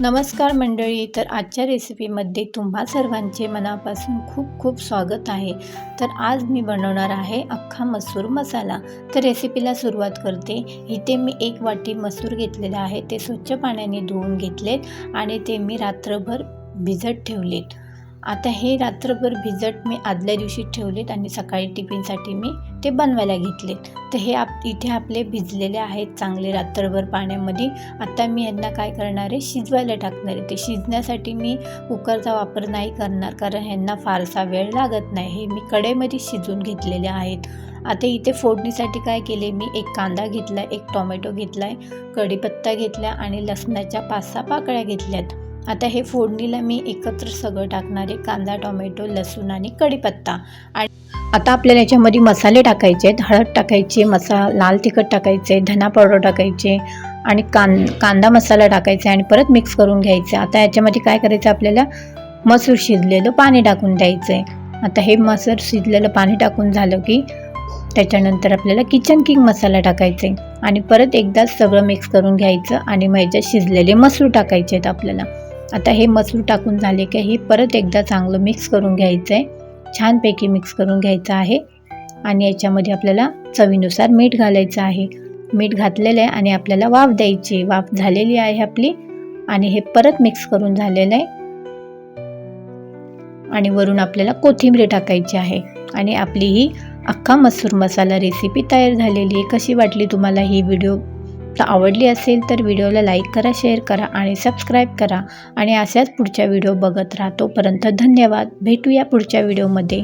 नमस्कार मंडळी तर आजच्या रेसिपीमध्ये तुम्हा सर्वांचे मनापासून खूप खूप स्वागत आहे. तर आज मी बनवणार आहे अख्खा मसूर मसाला. तर रेसिपीला सुरुवात करते. इथे मी एक वाटी मसूर घेतलेला आहे. ते स्वच्छ पाण्याने धुवून घेतलेत आणि ते मी रात्रभर भिजत ठेवलेत. आता हे रात्रभर भिजत मी आदल्या दिवशी ठेवलेत आणि सकाळी टिफिनसाठी मी ते बनवायला घेतलेत. तर हे आप इथे आपले भिजलेले आहेत चांगले रात्रभर पाण्यामध्ये. आता मी यांना काय करणार आहे? शिजवायला टाकणार आहे. ते शिजण्यासाठी मी कुकरचा वापर नाही करणार कारण ह्यांना फारसा वेळ लागत नाही. हे मी कढईमध्ये शिजून घेतलेले आहेत. आता इथे फोडणीसाठी काय केले मी एक कांदा घेतला एक टोमॅटो घेतला आहे कढीपत्ता घेतला आणि लसणाच्या पाच सहा पाकळ्या घेतल्यात. आता हे फोडणीला मी एकत्र सगळं टाकणार आहे. कांदा टोमॅटो लसूण आणि कढीपत्ता. आणि आता आपल्याला याच्यामध्ये मसाले टाकायचे आहेत. हळद टाकायची मसा लाल तिखट टाकायचे धना पावडर टाकायचे आणि कां कांदा मसाला टाकायचा आणि परत मिक्स करून घ्यायचं आता याच्यामध्ये काय करायचं आपल्याला? मसूर शिजलेलं पाणी टाकून द्यायचं आहे. आता हे मसूर शिजलेलं पाणी टाकून झालं की त्याच्यानंतर आपल्याला किचन किंग मसाला टाकायचा आहे. आणि परत एकदा सगळं मिक्स करून घ्यायचं आणि मग याच्यात शिजलेले मसूर टाकायचे आहेत आपल्याला. आता हे मसूर टाकून झाले की हे परत एकदा चांगलं मिक्स करून घ्यायचं आहे छानपैकी मिक्स करून घ्यायचं आहे. आणि याच्यामध्ये आपल्याला चवीनुसार मीठ घालायचं आहे. मीठ घातलेलं आहे आणि आपल्याला वाफ द्यायची वाफ झालेली आहे आपली. आणि हे परत मिक्स करून झालेलं आहे. आणि वरून आपल्याला कोथिंबीर टाकायची आहे. आणि आपली ही अख्खा मसूर मसाला रेसिपी तयार झालेली आहे. कशी वाटली तुम्हाला ही व्हिडिओ आपला आवडली असेल तर व्हिडिओला लाईक करा शेअर करा आणि सबस्क्राईब करा. आणि अशाच पुढच्या व्हिडिओ बघत राहा. तोपर्यंत धन्यवाद. भेटूया पुढच्या व्हिडिओमध्ये.